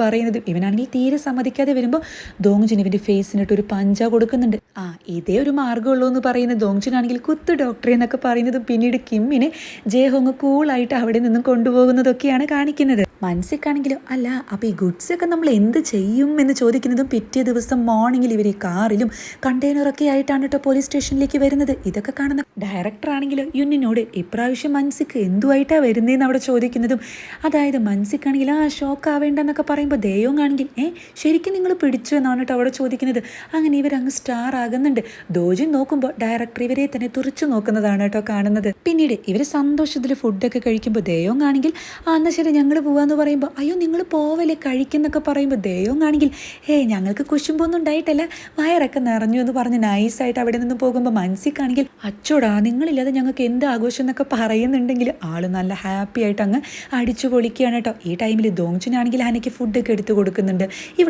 പറയുന്നത് ഇവനാണെങ്കിൽ തീരെ സമ്മതിക്കാതെ വരുമ്പോൾ ദോങ്ജിൻ ഇവന്റെ ഫേസിനിട്ട് ഒരു പഞ്ച കൊടുക്കുന്നുണ്ട്. ആ ഇതേ ഒരു മാർഗമുള്ളൂ എന്ന് പറയുന്ന ദോങ്ജിനാണെങ്കിൽ കുത്ത് ഡോക്ടറെ എന്നൊക്കെ പറയുന്നത് പിന്നീട് കിമ്മിനെ ജയഹോങ് കൂളായിട്ട് അവിടെ നിന്നും കൊണ്ടുപോകുന്നതൊക്കെയാണ് കാണിക്കുന്നത്. മനസ്സിക്കാണെങ്കിലും അല്ല അപ്പോൾ ഈ ഗുഡ്സൊക്കെ നമ്മൾ എന്ത് ചെയ്യും എന്ന് ചോദിക്കുന്നതും പിറ്റേ ദിവസം മോർണിംഗിൽ ഇവർ ഈ കാറിലും കണ്ടെയ്നറൊക്കെ ആയിട്ടാണ് കേട്ടോ പോലീസ് സ്റ്റേഷനിലേക്ക് വരുന്നത്. ഇതൊക്കെ കാണുന്ന ഡയറക്ടർ ആണെങ്കിലും യുന്നിനോട് ഇപ്രാവശ്യം മൻസിക്ക് എന്തുമായിട്ടാണ് വരുന്നതെന്ന് അവിടെ ചോദിക്കുന്നതും അതായത് മൻസിക്കാണെങ്കിൽ ആ ഷോക്ക് ആവേണ്ടെന്നൊക്കെ പറയുമ്പോൾ ദയോങ് ആണെങ്കിൽ ഏ ശരിക്കും നിങ്ങൾ പിടിച്ചു എന്നാണ് കേട്ടോ അവിടെ ചോദിക്കുന്നത്. അങ്ങനെ ഇവരങ്ങ് സ്റ്റാർ ആകുന്നുണ്ട്. ദോജിൻ നോക്കുമ്പോൾ ഡയറക്ടർ ഇവരെ തന്നെ തുറച്ചു നോക്കുന്നതാണ് കേട്ടോ കാണുന്നത്. പിന്നീട് ഇവർ സന്തോഷത്തിൽ ഫുഡൊക്കെ കഴിക്കുമ്പോൾ ദയോങ് ആണെങ്കിൽ ആ എന്നാൽ ശരി ഞങ്ങൾ പോവാന്ന് പറയുമ്പോൾ അയ്യോ നിങ്ങൾ പോവല്ലേ കഴിക്കുന്നൊക്കെ പറയുമ്പോൾ ദയോങ് ആണെങ്കിൽ ഹേ ഞങ്ങൾക്ക് കുശുമ്പൊന്നും ഉണ്ടായിട്ടല്ല. വയറൊക്കെ നിറഞ്ഞു എന്ന് പറഞ്ഞ് നൈസായിട്ട് അവിടെ നിന്ന് പോകുമ്പോൾ മനസ്സിക്കാണെങ്കിൽ അച്ചോടാ നിങ്ങളില്ലാതെ ഞങ്ങൾക്ക് എന്ത് ആഘോഷം എന്നൊക്കെ പറയുന്നുണ്ടെങ്കിൽ ആൾ നല്ല ഹാപ്പി ആയിട്ട് അങ്ങ് അടിച്ചു പൊളിക്കുകയാണ് കേട്ടോ. ഈ ടൈമിൽ ദോങ്ചിനാണെങ്കിൽ ഹനയ്ക്ക് ഫുഡൊക്കെ എടുത്തു കൊടുക്കുന്നുണ്ട്.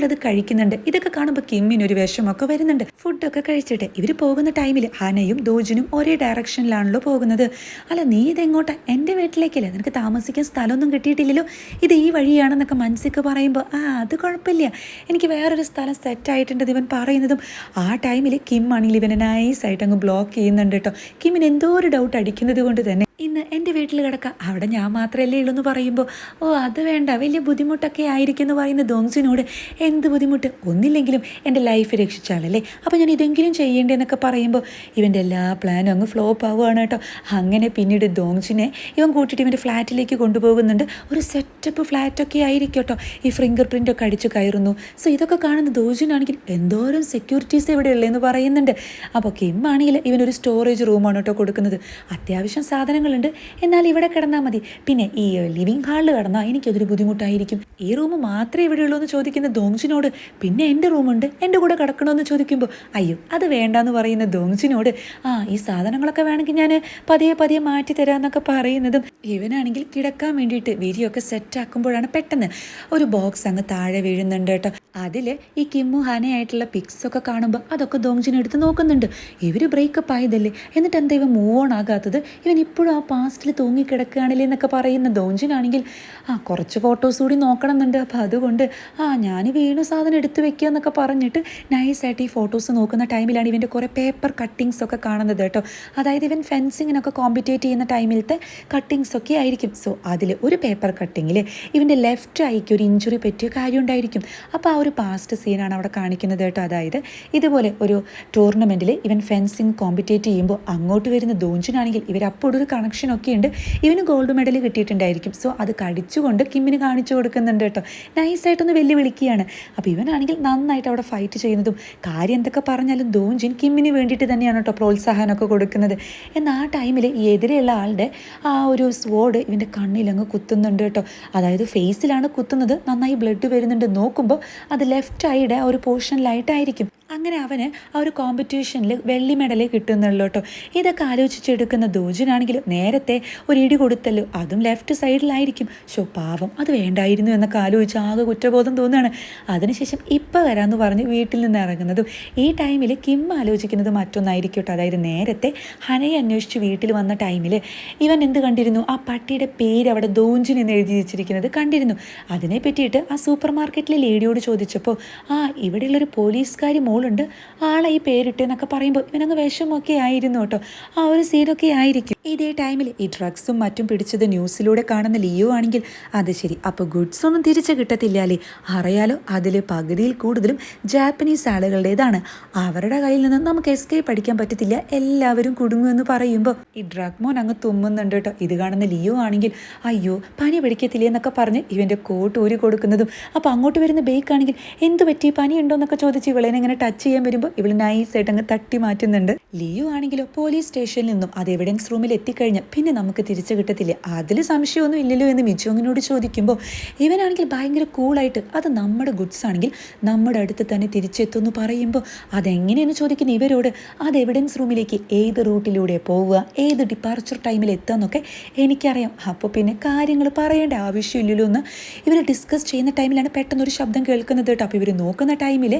അത് കഴിക്കുന്നുണ്ട്. ഇതൊക്കെ കാണുമ്പോൾ കിമ്മിനൊരു വിഷമൊക്കെ വരുന്നുണ്ട്. ഫുഡൊക്കെ കഴിച്ചിട്ട് ഇവർ പോകുന്ന ടൈമിൽ ഹനയും ദോജിനും ഒരേ ഡയറക്ഷനിലാണല്ലോ പോകുന്നത്. അല്ല നീ ഇതെങ്ങോട്ടാ? എന്റെ വീട്ടിലേക്കല്ലേ? നിനക്ക് താമസിക്കാൻ സ്ഥലമൊന്നും കിട്ടിയിട്ടില്ലല്ലോ. ഇത് ഈ വഴിയാണെന്നൊക്കെ മനസ്സിക്ക് പറയുമ്പോൾ ആ അത് കുഴപ്പമില്ല. എനിക്ക് വേറൊരു സ്ഥലം സെറ്റായിട്ടുണ്ട് ഇവൻ പറയുന്നതും ആ ടൈമിൽ കിം ആണെങ്കിൽ ഇവനെ നൈസായിട്ട് അങ്ങ് ബ്ലോക്ക് ചെയ്യുന്നുണ്ട് കേട്ടോ. കിമ്മിന് എന്തോ ഒരു ഡൗട്ട് അടിക്കുന്നത് കൊണ്ട് തന്നെ ഇന്ന് എന്റെ വീട്ടിൽ കിടക്കാം. അവിടെ ഞാൻ മാത്രമല്ലേ ഉള്ളൂ എന്ന് പറയുമ്പോൾ ഓ അത് വേണ്ട. വലിയ ബുദ്ധിമുട്ടൊക്കെ ആയിരിക്കും എന്ന് പറയുന്ന ദോങ്സിനോട് എന്ത് ബുദ്ധിമുട്ട്? ഒന്നില്ലെങ്കിലും എന്റെ ലൈഫ് രക്ഷിച്ചാളല്ലേ അപ്പോൾ ഞാൻ ഇതെങ്കിലും ചെയ്യേണ്ടതെന്നൊക്കെ പറയുമ്പോൾ ഇവന്റെ എല്ലാ പ്ലാനും അങ്ങ് ഫ്ലോപ്പ് ആവുകയാണ് കേട്ടോ. അങ്ങനെ പിന്നീട് ദോങ്സിനെ ഇവൻ കൂട്ടിയിട്ട് ഇവന്റെ ഫ്ലാറ്റിലേക്ക് കൊണ്ടുപോകുന്നുണ്ട്. ഒരു സെറ്റപ്പ് ഫ്ലാറ്റൊക്കെ ആയിരിക്കും കേട്ടോ. ഈ ഫിംഗർ പ്രിന്റൊക്കെ അടിച്ച് കയറുന്നു. സോ ഇതൊക്കെ കാണുന്ന ദോജിനാണെങ്കിൽ എന്തോരം സെക്യൂരിറ്റീസ് ഇവിടെ ഉള്ളതെന്ന് പറയുന്നുണ്ട്. അപ്പോൾ കിം ആണെങ്കിൽ ഇവനൊരു സ്റ്റോറേജ് റൂമാണ് കേട്ടോ കൊടുക്കുന്നത്. അത്യാവശ്യം സാധനങ്ങളുണ്ട് എന്നാൽ ഇവിടെ കിടന്നാൽ മതി. പിന്നെ ഈ ലിവിംഗ് ഹാളിൽ കിടന്നാൽ എനിക്കതൊരു ബുദ്ധിമുട്ടായിരിക്കും. ഈ റൂം മാത്രമേ ഇവിടെ ഉള്ളൂ എന്ന് ചോദിക്കുന്ന ദോങ്ജിനോട് പിന്നെ എന്റെ റൂമുണ്ട്. എന്റെ കൂടെ കിടക്കണമെന്ന് ചോദിക്കുമ്പോൾ അയ്യോ അത് വേണ്ടാന്ന് പറയുന്ന ദോങ്ജിനോട് ആ ഈ സാധനങ്ങളൊക്കെ വേണമെങ്കിൽ ഞാൻ പതിയെ പതിയെ മാറ്റി തരാമെന്നൊക്കെ പറയുന്നതും ഇവനാണെങ്കിൽ കിടക്കാൻ വേണ്ടിയിട്ട് വിരിയൊക്കെ സെറ്റാക്കുമ്പോഴാണ് പെട്ടെന്ന് ഒരു ബോക്സ് അങ്ങ് താഴെ വീഴുന്നുണ്ട് കേട്ടോ. അതിൽ ഈ കിമ്മു ഹനയായിട്ടുള്ള പിക്സ് ഒക്കെ കാണുമ്പോൾ അതൊക്കെ ദോങ്ജിനെ എടുത്ത് നോക്കുന്നുണ്ട്. ഇവർ ബ്രേക്കപ്പ് ആയതല്ലേ? എന്നിട്ട് എന്താ ഇവ മൂവ് ഓൺ ആകാത്തത്? ഇവൻ ഇപ്പോഴും ആ പാസ്റ്റിൽ തൂങ്ങിക്കിടക്കുകയാണല്ലേ എന്നൊക്കെ പറയുന്ന ദോഞ്ചിനാണെങ്കിൽ ആ കുറച്ച് ഫോട്ടോസ് കൂടി നോക്കണമെന്നുണ്ട്. അപ്പം അപ്പോൾ അതുകൊണ്ട് ആ ഞാൻ വീണു സാധനം എടുത്തു വെക്കുക എന്നൊക്കെ പറഞ്ഞിട്ട് നൈസായിട്ട് ഈ ഫോട്ടോസ് നോക്കുന്ന ടൈമിലാണ് ഇവന്റെ കുറേ പേപ്പർ കട്ടിങ്സ് ഒക്കെ കാണുന്നത് കേട്ടോ. അതായത് ഇവൻ ഫെൻസിങ്ങിനൊക്കെ കോമ്പറ്റേറ്റ് ചെയ്യുന്ന ടൈമിലത്തെ കട്ടിങ്സ് ഒക്കെ ആയിരിക്കും. സോ അതിൽ ഒരു പേപ്പർ കട്ടിങ്ങിൽ ഇവന്റെ ലെഫ്റ്റ് ഐക്ക് ഒരു ഇഞ്ചുറി പറ്റിയ കാര്യം ഉണ്ടായിരിക്കും. അപ്പോൾ ആ ഒരു പാസ്റ്റ് സീനാണ് അവിടെ കാണിക്കുന്നത് കേട്ടോ. അതായത് ഇതുപോലെ ഒരു ടൂർണമെന്റിൽ ഇവൻ ഫെൻസിങ് കോമ്പറ്റേറ്റ് ചെയ്യുമ്പോൾ അങ്ങോട്ട് വരുന്ന ദോഞ്ചിനാണെങ്കിൽ ഇവർ അപ്പോൾ ഒരു കണക്ഷൻ ഒക്കെ ഉണ്ട്. ഇവന് ഗോൾഡ് മെഡൽ കിട്ടിയിട്ടുണ്ടായിരിക്കും. സോ അത് കടിച്ചുകൊണ്ട് കിമ്മിന് കാണിച്ചു കൊടുക്കുന്നുണ്ട് കേട്ടോ. നൈസായിട്ടൊന്ന് വെല്ലുവിളിക്കുകയാണ്. അപ്പോൾ ഇവനാണെങ്കിൽ നന്നായിട്ട് അവിടെ ഫൈറ്റ് ചെയ്യുന്നതും കാര്യം എന്തൊക്കെ പറഞ്ഞാലും ദോഞ്ചിൻ കിമ്മിന് വേണ്ടിയിട്ട് തന്നെയാണ് കേട്ടോ പ്രോത്സാഹനമൊക്കെ കൊടുക്കുന്നത്. എന്നാൽ ആ ടൈമിൽ ഈ എതിരെയുള്ള ആളുടെ ആ ഒരു സ്വോർഡ് ഇവന്റെ കണ്ണിലങ്ങ് കുത്തുന്നുണ്ട് കേട്ടോ. അതായത് ഫേസിലാണ് കുത്തുന്നത്. നന്നായി ബ്ലഡ് വരുന്നുണ്ട്. നോക്കുമ്പോൾ അത് ലെഫ്റ്റ് ഐയുടെ ഒരു പോർഷനിലായിട്ടായിരിക്കും അങ്ങനെ അവന് ആ ഒരു കോമ്പറ്റീഷനിൽ വെള്ളി മെഡൽ കിട്ടുന്നുള്ളൂ കേട്ടോ ഇതൊക്കെ ആലോചിച്ചെടുക്കുന്ന ദൂജനാണെങ്കിലും നേരത്തെ ഒരു ഇടി കൊടുത്തല്ലോ അതും ലെഫ്റ്റ് സൈഡിലായിരിക്കും ഷോ പാവം അത് വേണ്ടായിരുന്നു എന്നൊക്കെ ആലോചിച്ച് ആകെ കുറ്റബോധം തോന്നുകയാണ്. അതിനുശേഷം ഇപ്പം വരാമെന്ന് പറഞ്ഞ് വീട്ടിൽ നിന്ന് ഇറങ്ങുന്നതും ഈ ടൈമിൽ കിം ആലോചിക്കുന്നത് മറ്റൊന്നായിരിക്കും കേട്ടോ അതായത് നേരത്തെ ഹനയെ അന്വേഷിച്ച് വീട്ടിൽ വന്ന ടൈമിൽ ഇവൻ എന്ത് കണ്ടിരുന്നു? ആ പട്ടിയുടെ പേര് അവിടെ ദോഞ്ചിൻ എന്ന് എഴുതി വെച്ചിരിക്കുന്നത് കണ്ടിരുന്നു. അതിനെ പറ്റിയിട്ട് ആ സൂപ്പർ മാർക്കറ്റിലെ ലേഡിയോട് ചോദിച്ചപ്പോൾ ആ ഇവിടെയുള്ളൊരു പോലീസുകാരി മോളുണ്ട് ആളെ ഈ പേരിട്ട് എന്നൊക്കെ പറയുമ്പോൾ ഇവനങ്ങ് വിഷമൊക്കെ ആയിരുന്നു കേട്ടോ. ആ ഒരു സീനൊക്കെ ആയിരിക്കും. ഇതേ ടൈമിൽ ഈ ഡ്രഗ്സും മറ്റും പിടിച്ചത് ന്യൂസിലൂടെ കാണുന്ന ലിയോ ആണെങ്കിൽ അത് ശരി. അപ്പോൾ ഗുഡ്സ് ഒന്നും തിരിച്ച് കിട്ടത്തില്ല അറിയാലോ അതിൽ പകുതിയിൽ കൂടുതലും ജാപ്പനീസ് ആളുകളുടേതാണ്. അവരുടെ കയ്യിൽ നിന്ന് നമുക്ക് എസ്കേപ്പ് അടിക്കാൻ പറ്റത്തില്ല. എല്ലാവരും കുടുങ്ങുമെന്ന് പറയുമ്പോൾ ഈ ഡ്രഗ് മോൻ അങ്ങ് തുമ്മുന്നുണ്ട് കേട്ടോ. ഇത് കാണുന്ന ലിയോ ആണെങ്കിൽ അയ്യോ പനി പിടിക്കത്തില്ലേ എന്നൊക്കെ പറഞ്ഞ് ഇവന്റെ കോട്ട് ഊരി കൊടുക്കുന്നതും. അപ്പോൾ അങ്ങോട്ട് വരുന്ന ബേക്ക് ആണെങ്കിൽ എന്ത് പറ്റി? പനി ഉണ്ടോ എന്നൊക്കെ ചോദിച്ച് ഇവളേനെങ്ങനെ ടച്ച് ചെയ്യാൻ വരുമ്പോൾ ഇവൾ നൈസായിട്ട് അങ്ങ് തട്ടി മാറ്റുന്നുണ്ട്. ലിയോ ആണെങ്കിലോ പോലീസ് സ്റ്റേഷനിൽ നിന്നും അത് എവിഡൻസ് റൂമിൽ എത്തിക്കഴിഞ്ഞാൽ പിന്നെ നമുക്ക് തിരിച്ചു കിട്ടത്തില്ല. അതിൽ സംശയമൊന്നും ഇല്ലല്ലോ എന്ന് മിജോങ്ങിനോട് ചോദിക്കുമ്പോൾ ഇവനാണെങ്കിൽ ഭയങ്കര കൂളായിട്ട് അത് നമ്മുടെ ഗുഡ്സ് ആണെങ്കിൽ നമ്മുടെ അടുത്ത് തന്നെ തിരിച്ചെത്തുമെന്ന് പറയുമ്പോൾ അതെങ്ങനെയെന്ന് ചോദിക്കുന്ന ഇവരോട് അത് എവിഡൻസ് റൂമിലേക്ക് ഏത് റൂട്ടിലൂടെ പോവുക ഏത് ഡിപ്പാർച്ചർ ടൈമിൽ എത്തുകയെന്നൊക്കെ എനിക്കറിയാം. അപ്പോൾ പിന്നെ കാര്യങ്ങൾ പറയേണ്ട ആവശ്യമില്ലല്ലോ എന്ന് ഇവർ ഡിസ്കസ് ചെയ്യുന്ന ടൈമിലാണ് പെട്ടെന്ന് ഒരു ശബ്ദം കേൾക്കുന്നത് കേട്ടോ. അപ്പോൾ ഇവർ നോക്കുന്ന ടൈമിൽ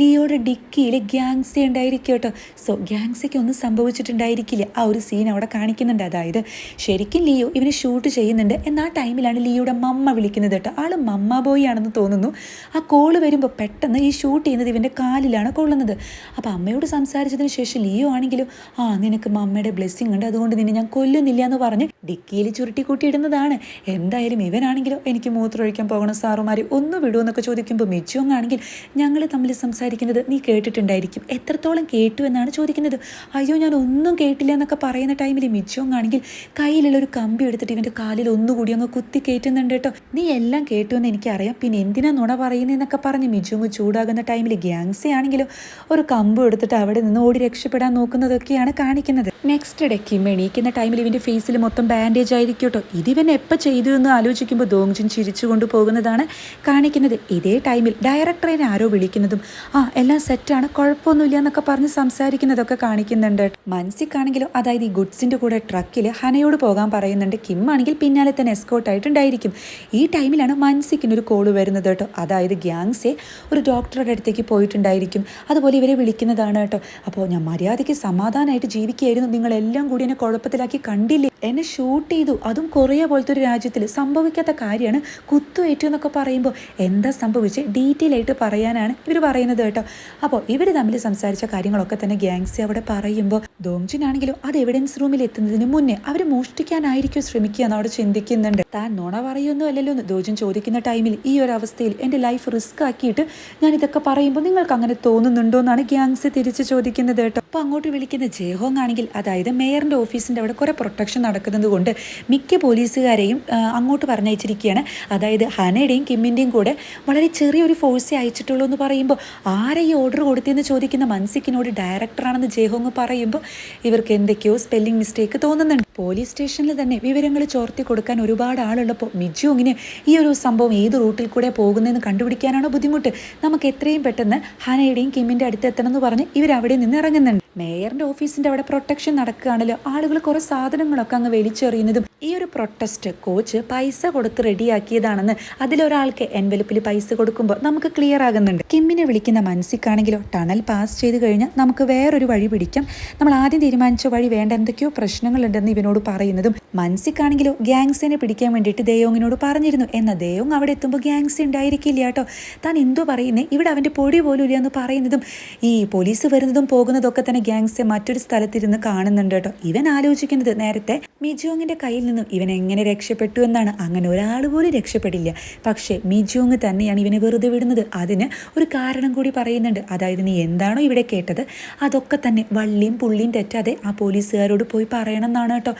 ലിയോയുടെ ഡിക്കിയിൽ ഗ്യാങ്സി ഉണ്ടായിരിക്കും കേട്ടോ. സോ ഗ്യാങ്സിക്ക് ഒന്നും സംഭവിച്ചിട്ടുണ്ടായിരിക്കില്ല. ആ ഒരു സീൻ അവിടെ കാണിക്കുന്നുണ്ട്. അതായത് ശരിക്കും ലിയോ ഇവനെ ഷൂട്ട് ചെയ്യുന്നുണ്ട്. എന്നാ ടൈമിലാണ് ലിയോയുടെ മമ്മ വിളിക്കുന്നത് കേട്ടോ. ആൾ മമ്മ ബോയ് ആണെന്ന് തോന്നുന്നു. ആ കോൾ വരുമ്പോൾ പെട്ടെന്ന് ഈ ഷൂട്ട് ചെയ്യുന്നത് ഇവന്റെ കാലിലാണ് കൊള്ളുന്നത്. അപ്പോൾ അമ്മയോട് സംസാരിച്ചതിന് ശേഷം ലിയോ ആണെങ്കിലും ആ നിനക്ക് മമ്മയുടെ ബ്ലെസ്സിങ് ഉണ്ട്. അതുകൊണ്ട് നിന്നെ ഞാൻ കൊല്ലുന്നില്ല എന്ന് പറഞ്ഞ് ഡിക്കിയിൽ ചുരുട്ടി കൂട്ടിയിടുന്നതാണ് എന്തായാലും ഇവനാണെങ്കിലും എനിക്ക് മൂത്രമൊഴിക്കാൻ പോകണം സാറുമാർ ഒന്ന് വിടുമെന്നൊക്കെ ചോദിക്കുമ്പോൾ മിച്ചുവങ് ആണെങ്കിൽ ഞങ്ങൾ തമ്മിൽ സംസാരിക്കുന്നത് നീ കേട്ടിട്ടുണ്ടായിരിക്കും. എത്രത്തോളം കേട്ടു എന്നാണ് ചോദിക്കുന്നത്. അയ്യോ ഞാൻ ഒന്നും കേട്ടില്ല എന്നൊക്കെ പറയുന്ന ടൈമിൽ മിച്ചോങ്ങാണെങ്കിൽ കയ്യിലുള്ള ഒരു കമ്പി എടുത്തിട്ട് ഇവന്റെ കാലിൽ ഒന്നുകൂടി അങ്ങ് കുത്തി കയറ്റുന്നുണ്ട് കേട്ടോ. നീ എല്ലാം കേട്ടു എന്ന് എനിക്കറിയാം. പിന്നെ എന്തിനാ നുണ പറയുന്നതെന്നൊക്കെ പറഞ്ഞ് മിജുങ്ങ് ചൂടാകുന്ന ടൈമിൽ ഗ്യാങ്സി ആണെങ്കിലും ഒരു കമ്പ് എടുത്തിട്ട് അവിടെ നിന്ന് ഓടി രക്ഷപ്പെടാൻ നോക്കുന്നതൊക്കെയാണ് കാണിക്കുന്നത്. നെക്സ്റ്റ് ഡേ കിം എണീക്കുന്ന ടൈമിൽ ഇവന്റെ ഫേസിൽ മൊത്തം ബാൻഡേജ് ആയിരിക്കും കേട്ടോ. ഇതിവൻ എപ്പോൾ ചെയ്തു എന്ന് ആലോചിക്കുമ്പോൾ ദോങ്ജിൻ ചിരിച്ചു കൊണ്ടുപോകുന്നതാണ് കാണിക്കുന്നത്. ഇതേ ടൈമിൽ ഡയറക്ടറേനെ ആരോ വിളിക്കുന്നതും ആ എല്ലാം സെറ്റാണ്. കുഴപ്പമൊന്നുമില്ല എന്നൊക്കെ പറഞ്ഞ് സംസാരിക്കുന്നതൊക്കെ കാണിക്കുന്നുണ്ട്. മൻസിക്കാണെങ്കിലും അതായത് ഈ ഗുഡ്സിന്റെ കൂടെ ട്രക്കിൽ ഹനയോട് പോകാൻ പറയുന്നുണ്ട്. കിം ആണെങ്കിൽ പിന്നാലെ തന്നെ എസ്കോട്ട് ആയിട്ടുണ്ടായിരിക്കും. ഈ ടൈമിലാണ് മൻസിക്കിന് ഒരു കോൾ വരുന്നത് കേട്ടോ. അതായത് ഗ്യാങ്സെ ഒരു ഡോക്ടറുടെ അടുത്തേക്ക് പോയിട്ടുണ്ടായിരിക്കും. അതുപോലെ ഇവരെ വിളിക്കുന്നതാണ് കേട്ടോ. അപ്പോൾ ഞാൻ മര്യാദയ്ക്ക് സമാധാനമായിട്ട് ജീവിക്കുകയായിരുന്നു. നിങ്ങളെല്ലാം കൂടി എന്നെ കുഴപ്പത്തിലാക്കി കണ്ടില്ലേ? എന്നെ ഷൂട്ട് ചെയ്തു. അതും കൊറിയ പോലത്തെ ഒരു രാജ്യത്തിൽ സംഭവിക്കാത്ത കാര്യമാണ് കുത്തുവേറ്റു എന്നൊക്കെ പറയുമ്പോൾ എന്താ സംഭവിച്ച്? ഡീറ്റെയിൽ ആയിട്ട് പറയാനാണ് ഇവർ പറയുന്നത് കേട്ടോ. അപ്പോൾ ഇവർ തമ്മിൽ സംസാരിച്ച കാര്യങ്ങളൊക്കെ തന്നെ ഗ്യാങ്സി അവിടെ പറയുമ്പോൾ ദോങ്ജിനാണെങ്കിലും അത് എവിഡൻസ് റൂമിൽ എത്തുന്നതിന് മുന്നേ അവർ മോഷ്ടിക്കാനായിരിക്കും ശ്രമിക്കുക എന്ന് അവിടെ ചിന്തിക്കുന്നുണ്ട്. താൻ നുണ പറയുന്നു അല്ലല്ലോ എന്ന് ദോജൻ ചോദിക്കുന്ന ടൈമിൽ ഈ ഒരു അവസ്ഥയിൽ എന്റെ ലൈഫ് റിസ്ക് ആക്കിയിട്ട് ഞാൻ ഇതൊക്കെ പറയുമ്പോൾ നിങ്ങൾക്ക് അങ്ങനെ തോന്നുന്നുണ്ടോ എന്നാണ് ഗ്യാങ്സ് തിരിച്ച് ചോദിക്കുന്നത് കേട്ടോ. അപ്പോൾ അങ്ങോട്ട് വിളിക്കുന്ന ജേഹോങ് ആണെങ്കിൽ അതായത് മേയറിന്റെ ഓഫീസിന്റെ അവിടെ കുറേ പ്രൊട്ടക്ഷൻ നടക്കുന്നത് കൊണ്ട് മിക്ക പോലീസുകാരെയും അങ്ങോട്ട് പറഞ്ഞയച്ചിരിക്കുകയാണ്. അതായത് ഹനയുടെയും കിമ്മിന്റെയും കൂടെ വളരെ ചെറിയൊരു ഫോഴ്സേ അയച്ചിട്ടുള്ളൂ എന്ന് പറയുമ്പോൾ ആരെ ഈ ഓർഡർ കൊടുത്തിയെന്ന് ചോദിക്കുന്ന മൻസിക്കിനോട് ഡയറക്ടറാണെന്ന് ജയഹോങ് പറയുമ്പോൾ ഇവർക്ക് എന്തൊക്കെയോ സ്പെല്ലിംഗ് മിസ്റ്റേക്ക് തോന്നുന്നുണ്ട്. പോലീസ് സ്റ്റേഷനിൽ തന്നെ വിവരങ്ങൾ ചോർത്തി കൊടുക്കാൻ ഒരുപാട് ആളുള്ളപ്പോൾ മിജുങ്ങിന് ഈ ഒരു സംഭവം ഏത് റൂട്ടിൽ കൂടെ പോകുന്നതെന്ന് കണ്ടുപിടിക്കാനാണോ ബുദ്ധിമുട്ട്? നമുക്ക് എത്രയും പെട്ടെന്ന് ഹനയുടെയും കിമ്മിന്റെ അടുത്ത് എത്തണമെന്ന് പറഞ്ഞ് ഇവരവിടെ നിന്ന് ഇറങ്ങുന്നുണ്ട്. മേയറിന്റെ ഓഫീസിന്റെ അവിടെ പ്രൊട്ടക്ഷൻ നടക്കുകയാണല്ലോ ആളുകൾ കുറെ സാധനങ്ങളൊക്കെ അങ്ങ് വലിച്ചെറിയുന്നതും ഈ ഒരു പ്രൊട്ടസ്റ്റ് കോച്ച് പൈസ കൊടുത്ത് റെഡിയാക്കിയതാണെന്ന് അതിലൊരാൾക്ക് എൻവലപ്പിൽ പൈസ കൊടുക്കുമ്പോൾ നമുക്ക് ക്ലിയർ ആകുന്നുണ്ട്. കിമ്മിനെ വിളിക്കുന്ന മനസ്സിക്കാണെങ്കിലോ ടണൽ പാസ് ചെയ്ത് കഴിഞ്ഞാൽ നമുക്ക് വേറൊരു വഴി പിടിക്കാം. നമ്മൾ ആദ്യം തീരുമാനിച്ച വഴി വേണ്ട എന്തൊക്കെയോ പ്രശ്നങ്ങളുണ്ടെന്ന് ഇവനോട് പറയുന്നതും മനസ്സിക്കാണെങ്കിലോ ഗ്യാങ്സിനെ പിടിക്കാൻ വേണ്ടിയിട്ട് ദേയോങ്ങിനോട് പറഞ്ഞിരുന്നു. എന്നാൽ ദേയോങ് അവിടെ എത്തുമ്പോൾ ഗ്യാങ്സ് ഉണ്ടായിരിക്കില്ല കേട്ടോ. താൻ എന്തോ പറയുന്നേ? ഇവിടെ അവന്റെ പൊടി പോലും ഇല്ല എന്ന് പറയുന്നതും ഈ പോലീസ് വരുന്നതും പോകുന്നതൊക്കെ തന്നെ ഗ്യാങ്സ് മറ്റൊരു സ്ഥലത്തിരുന്ന് കാണുന്നുണ്ട് കേട്ടോ. ഇവൻ ആലോചിക്കുന്നത് നേരത്തെ മിജോങ്ങിന്റെ കയ്യിൽ നിന്നും ഇവൻ എങ്ങനെ രക്ഷപ്പെട്ടു എന്നാണ്. അങ്ങനെ ഒരാൾ പോലും രക്ഷപ്പെടില്ല. പക്ഷേ മിജോങ് തന്നെയാണ് ഇവനെ വെറുതെ വിടുന്നത്. അതിന് ഒരു കാരണം കൂടി പറയുന്നുണ്ട്. അതായത് നീ എന്താണോ ഇവിടെ കേട്ടത് അതൊക്കെ തന്നെ വള്ളിയും പുള്ളിയും തെറ്റാതെ ആ പോലീസുകാരോട് പോയി പറയണം എന്നാണ് കേട്ടോ.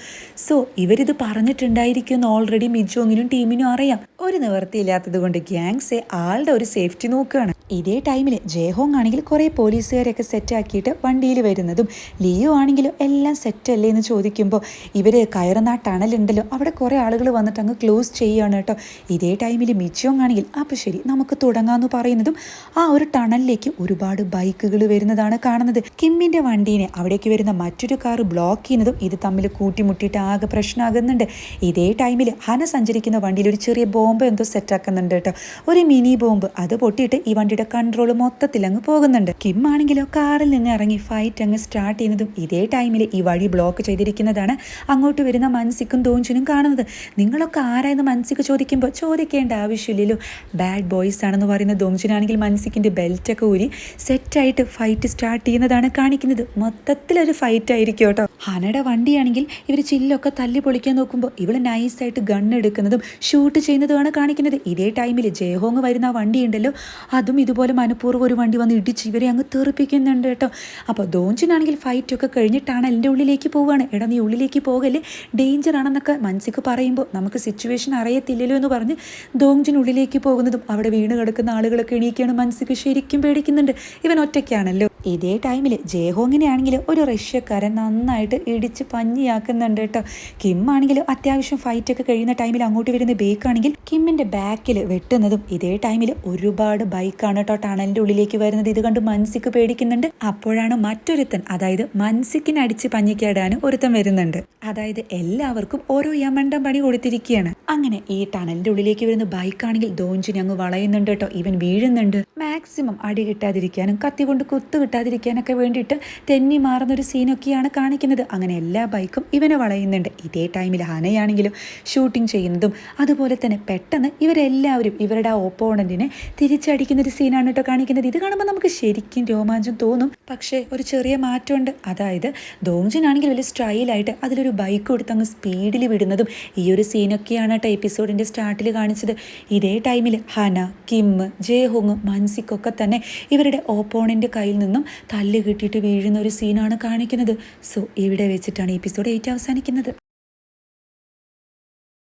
സോ ഇവരിത് പറഞ്ഞിട്ടുണ്ടായിരിക്കും എന്ന് ഓൾറെഡി മിജോങ്ങിനും ടീമിനും അറിയാം. ഒരു നിവൃത്തിയില്ലാത്തത് കൊണ്ട് ഗ്യാങ്സെ ആളുടെ ഒരു സേഫ്റ്റി നോക്കുകയാണ്. ഇതേ ടൈമിൽ ജയഹോങ് ആണെങ്കിൽ കുറേ പോലീസുകാരെയൊക്കെ സെറ്റാക്കിയിട്ട് വണ്ടിയിൽ വരുന്നതും ലിയോ ആണെങ്കിലും എല്ലാം സെറ്റല്ലേ എന്ന് ചോദിക്കുമ്പോൾ ഇവർ കയറുന്ന ആ ടണലുണ്ടല്ലോ അവിടെ കുറേ ആളുകൾ വന്നിട്ട് അങ്ങ് ക്ലോസ് ചെയ്യുകയാണ് കേട്ടോ. ഇതേ ടൈമിൽ മിച്ചോങ് ആണെങ്കിൽ അപ്പോൾ ശരി നമുക്ക് തുടങ്ങാമെന്ന് പറയുന്നതും ആ ഒരു ടണലിലേക്ക് ഒരുപാട് ബൈക്കുകൾ വരുന്നതാണ് കാണുന്നത്. കിമ്മിന്റെ വണ്ടീനെ അവിടേക്ക് വരുന്ന മറ്റൊരു കാർ ബ്ലോക്ക് ചെയ്യുന്നതും ഇത് തമ്മിൽ കൂട്ടിമുട്ടിയിട്ട് ആകെ പ്രശ്നമാകുന്നുണ്ട് ഇതേ ടൈമിൽ ഹന സഞ്ചരിക്കുന്ന വണ്ടിയിൽ ഒരു ചെറിയ ബോംബ് എന്തോ സെറ്റാക്കുന്നുണ്ട് കേട്ടോ. ഒരു മിനി ബോംബ് അത് പൊട്ടിയിട്ട് ഈ വണ്ടിയുടെ കൺട്രോൾ മൊത്തത്തിൽ അങ്ങ് പോകുന്നുണ്ട്. കിം ആണെങ്കിലോ കാറിൽ നിന്ന് ഇറങ്ങി ഫൈറ്റ് അങ്ങ് സ്റ്റാർട്ട് ചെയ്യുന്നതും ഇതേ ടൈമിൽ ഈ വഴി ബ്ലോക്ക് ചെയ്തിരിക്കുന്നതാണ് അങ്ങോട്ട് വരുന്ന മൻസിക്കും തോഞ്ചിനും കാണുന്നത്. നിങ്ങളൊക്കെ ആരായെന്ന് മൻസിക്ക് ചോദിക്കുമ്പോൾ ചോദിക്കേണ്ട ആവശ്യമില്ലല്ലോ ബാഡ് ബോയ്സ് ആണെന്ന് പറയുന്ന ദോഞ്ചിനാണെങ്കിൽ മൻസിക്കിന്റെ ബെൽറ്റൊക്കെ ഊരി സെറ്റായിട്ട് ഫൈറ്റ് സ്റ്റാർട്ട് ചെയ്യുന്നതാണ് കാണിക്കുന്നത്. മൊത്തത്തിലൊരു ഫൈറ്റ് ആയിരിക്കും കേട്ടോ. ഹനയുടെ വണ്ടിയാണെങ്കിൽ ഇവർ ചില്ലൊക്കെ തല്ലി പൊളിക്കാൻ നോക്കുമ്പോൾ ഇവൾ നൈസായിട്ട് ഗൺ എടുക്കുന്നതും ഷൂട്ട് ചെയ്യുന്നതുമാണ് കാണിക്കുന്നത്. ഇതേ ടൈമിൽ ജയഹോങ് വരുന്ന വണ്ടി ഉണ്ടല്ലോ അതും ഇതുപോലെ മനഃപൂർവം ഒരു വണ്ടി വന്ന് ഇടിച്ച് ഇവരെ അങ്ങ് തെറിപ്പിക്കുന്നുണ്ട് കേട്ടോ. അപ്പോൾ ദോഞ്ചിനാണെങ്കിൽ ഫൈറ്റൊക്കെ കഴിഞ്ഞിട്ടാണ് എന്റെ ഉള്ളിലേക്ക് പോവുകയാണ്. എടാ നീ ഉള്ളിലേക്ക് പോകല്ലേ? ഡേഞ്ചർ ആണെന്നൊക്കെ മനസ്സിക്ക് പറയുമ്പോൾ നമുക്ക് സിറ്റുവേഷൻ അറിയത്തില്ലല്ലോ എന്ന് പറഞ്ഞ് ദോഞ്ചിന് ഉള്ളിലേക്ക് പോകുന്നതും അവിടെ വീണ് കിടക്കുന്ന ആളുകളൊക്കെ എണീക്കുകയാണ് മനസ്സിക്ക് ശരിക്കും പേടിക്കുന്നുണ്ട്. ഇവൻ ഒറ്റയ്ക്കാണല്ലോ. ഇതേ ടൈമിൽ ജയഹോങ്ങിനെ ആണെങ്കിൽ ഒരു റഷ്യക്കാരൻ നന്നായിട്ട് ഇടിച്ച് പഞ്ഞിയാക്കുന്നുണ്ട് കേട്ടോ. കിം ആണെങ്കിൽ അത്യാവശ്യം ഫൈറ്റൊക്കെ കഴിയുന്ന ടൈമിൽ അങ്ങോട്ട് വരുന്ന ബേക്കാണെങ്കിൽ കിമ്മിന്റെ ബാക്കിൽ വെട്ടുന്നതും ഇതേ ടൈമിൽ ഒരുപാട് ബൈക്കാണ് കേട്ടോ ടണലിന്റെ ഉള്ളിലേക്ക് വരുന്നത്. ഇത് കണ്ട് മൻസിക്ക് പേടിക്കുന്നുണ്ട്. അപ്പോഴാണ് മറ്റൊരുത്തൻ അതായത് മൻസിക്കിനെ അടിച്ച് പഞ്ഞിക്കേടാനും ഒരുത്തൻ വരുന്നുണ്ട്. അതായത് എല്ലാവർക്കും ഓരോ യമണ്ടം പണി കൊടുത്തിരിക്കുകയാണ് അങ്ങനെ ഈ ടണലിന്റെ ഉള്ളിലേക്ക് വരുന്ന ബൈക്കാണെങ്കിൽ ദോഞ്ചിനെ അങ്ങ് വളയുന്നുണ്ട് കേട്ടോ ഇവൻ വീഴുന്നുണ്ട്. മാക്സിമം അടി കിട്ടാതിരിക്കാനും കത്തി കൊണ്ട് കുത്തു കിട്ടാതിരിക്കാനൊക്കെ വേണ്ടിയിട്ട് തെന്നി മാറുന്ന ഒരു സീനൊക്കെയാണ് കാണിക്കുന്നത്. അങ്ങനെ എല്ലാ ബൈക്കും ഇവനെ വളയുന്നുണ്ട്. ഇതേ ടൈമിൽ ഹനയാണെങ്കിലും ഷൂട്ടിംഗ് ചെയ്യുന്നതും അതുപോലെ തന്നെ പെട്ടെന്ന് ഇവരെല്ലാവരും ഇവരുടെ ആ ഓപ്പോണന്റിനെ തിരിച്ചടിക്കുന്ന ഒരു സീനാണ് കേട്ടോ കാണിക്കുന്നത്. ഇത് കാണുമ്പോൾ നമുക്ക് ശരിക്കും രോമാഞ്ചം തോന്നും. പക്ഷേ ഒരു ചെറിയ മാറ്റമുണ്ട്. അതായത് ദോങ്ജിനാണെങ്കിൽ വലിയ സ്റ്റൈലായിട്ട് അതിലൊരു ബൈക്ക് കൊടുത്ത് അങ്ങ് സ്പീഡിൽ വിടുന്നതും ഈ ഒരു സീനൊക്കെയാണ് കേട്ടോ എപ്പിസോഡിന്റെ സ്റ്റാർട്ടിൽ കാണിച്ചത്. ഇതേ ടൈമിൽ ഹന കിം ജയഹോങ് മൻസിക്കൊക്കെ തന്നെ ഇവരുടെ ഓപ്പോണന്റ് കയ്യിൽ നിന്നും തല്ല് കിട്ടിയിട്ട് വീഴുന്ന ഒരു സീനാണ് കാണിക്കുന്നത്. സോ ഇവിടെ വെച്ചിട്ടാണ് എപ്പിസോഡ് ഏറ്റവും അവസാനിക്കുന്നത്.